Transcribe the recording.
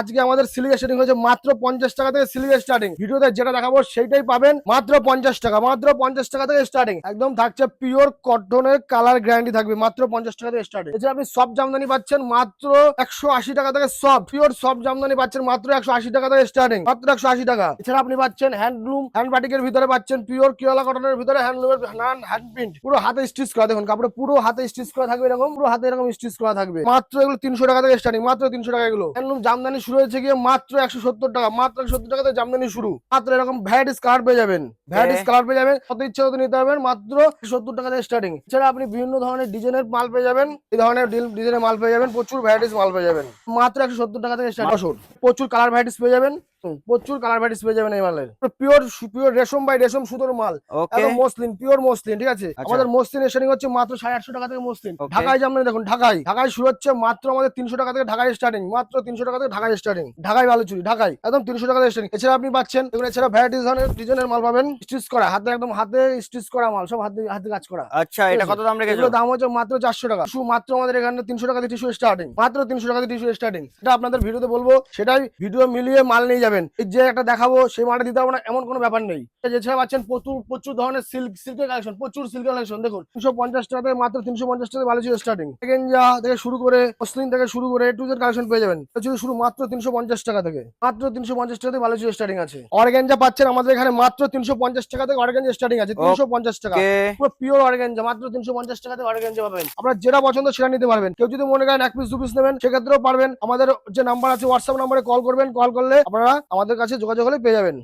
আজকে আমাদের ceiling starting হয়েছে মাত্র পঞ্চাশ টাকা থেকে সিলিং স্টার্টিং ভিডিওতে যেটা দেখাবো সেইটাই পাবেন মাত্র পঞ্চাশ টাকা, মাত্র পঞ্চাশ টাকা থেকে স্টার্টিং একদম থাকছে পিওর কটনের কালার গ্যারান্টি থাকবে, মাত্র পঞ্চাশ টাকা থেকে স্টার্টিং এছাড়া আপনি সব জামদানি পাচ্ছেন মাত্র একশো আশি টাকা থেকে সব পিওর সব জামদানি পাচ্ছেন মাত্র একশো আশি টাকা থেকে স্টার্টিং মাত্র একশো আশি টাকা। এছাড়া আপনি পাচ্ছেন হ্যান্ডলুম হ্যান্ড বাটিকের ভিতরে পাচ্ছেন পিওর কিওলা কটনের ভিতরে হ্যান্ডলুমের হ্যান্ড প্রিন্ট পুরো হাতে স্টিচ করা, দেখুন কাপড়ে পুরো হাতে স্টিচ করা থাকবে এরকম, পুরো হাতে এরকম স্টিচ করা থাকবে। মাত্র এগুলো তিনশো টাকা থেকে স্টার্টিং মাত্র তিনশো টাকা এগুলো। হ্যান্ডলুম জামদানি শুরু হয়েছে গিয়ে মাত্র একশো সত্তর টাকা মাত্র একশো সত্তর টাকাতে জামদানি শুরু। মাত্র এরকম ভ্যারাইটিস কালার পেয়ে যাবেন। ভ্যারাইটিস কালার পেয়ে যাবেন কত ইচ্ছে কত নিতে পারবেন মাত্র সত্তর টাকা থেকে স্টার্টিং এছাড়া আপনি বিভিন্ন ধরনের ডিজাইনের মাল পেয়ে যাবেন এই ধরনের ডিজাইনের মাল পেয়ে যাবেন প্রচুর ভ্যারাইটিস মাল পেয়ে যাবেন। মাত্র একশো সত্তর টাকা থেকে স্টার্ট প্রচুর কালার ভ্যারাইটিস পেয়ে যাবেন। প্রচুর কালার ভ্যারাইটিস পেয়ে যাবেন এই মালের। পিওর পিওর রেশম বাই রেশম সুতোর মাল। একদম মসলিন পিওর মসলিন ঠিক আছে? আচ্ছা। আমাদের মসলিন স্টার্টিং হচ্ছে মাত্র সাড়ে আটশো টাকা থেকে মসলিন। ঢাকায় যেমন দেখুন ঢাকায়। ঢাকায় শুরু হচ্ছে মাত্র আমাদের তিনশো টাকা থেকে ঢাকায় স্টার্টিং মাত্র তিনশো টাকা থেকে ঢাকায় স্টার্টিং ঢাকায় বালুচুরি ঢাকায়। একদম তিনশো টাকা থেকে স্টার্টিং এছাড়া আপনি পাচ্ছেন এগুলো এছাড়া ভ্যারাইটিস ধরনের ডিজাইনের মাল পাবেন। স্টিচ করা হাতে একদম হাতে স্টিচ করা মাল সব হাতে হাতে কাজ করা। আচ্ছা এটা কত দাম রেখেছো? এগুলো দাম হচ্ছে মাত্র চারশো টাকা। টিস্যু মাত্র আমাদের এখানে তিনশো টাকা থেকে টিস্যু স্টার্টিং মাত্র তিনশো টাকা থেকে টিস্যু স্টার্টিং এটা আপনাদের ভিডিওতে বলব সেটাই ভিডিও মিলিয়ে মাল নিয়ে যাবেন। এই যে একটা দেখাবো সেই মালটা দিতে পারব না এমন কোনো ব্যাপার নেই। এছাড়া পাচ্ছেন প্রচুর প্রচুর ধরনের সিল্ক সিল্কের কালেকশন প্রচুর সিল্কের কালেকশন দেখুন তিনশো পঞ্চাশ টাকা থেকে মাত্র তিনশো পঞ্চাশ টাকা ভালো ছিল স্টার্টিং গেঞ্জা থেকে শুরু করে মুসলিম থেকে শুরু করে টু জেড কালেকশন পেয়ে যাবেন। ছিল শুরু মাত্র তিনশো পঞ্চাশ টাকা থেকে। মাত্র তিনশো পঞ্চাশ টাকা থেকে ভালো ছিল স্টার্টিং আছে। অর্গেঞ্জা পাচ্ছেন আমাদের এখানে মাত্র তিনশো পঞ্চাশ টাকা থেকে অর্গেঞ্জা স্টার্টিং আছে। তিনশো পঞ্চাশ টাকা। পুরো পিওর অর্গানজা মাত্র তিনশো পঞ্চাশ টাকা টাকাতে অর্গানজা পাবেন। আপনার যেটা পছন্দ সেটা নিতে পারবেন। কেউ যদি মনে করেন এক পিস দু পিস নেবেন সেক্ষেত্রেও পারবেন। আমাদের যে নাম্বার আছে হোয়াটসঅ্যাপ নাম্বারে কল করবেন। কল করলে আপনারা আমাদের কাছে যোগাযোগ হলে পেয়ে যাবেন।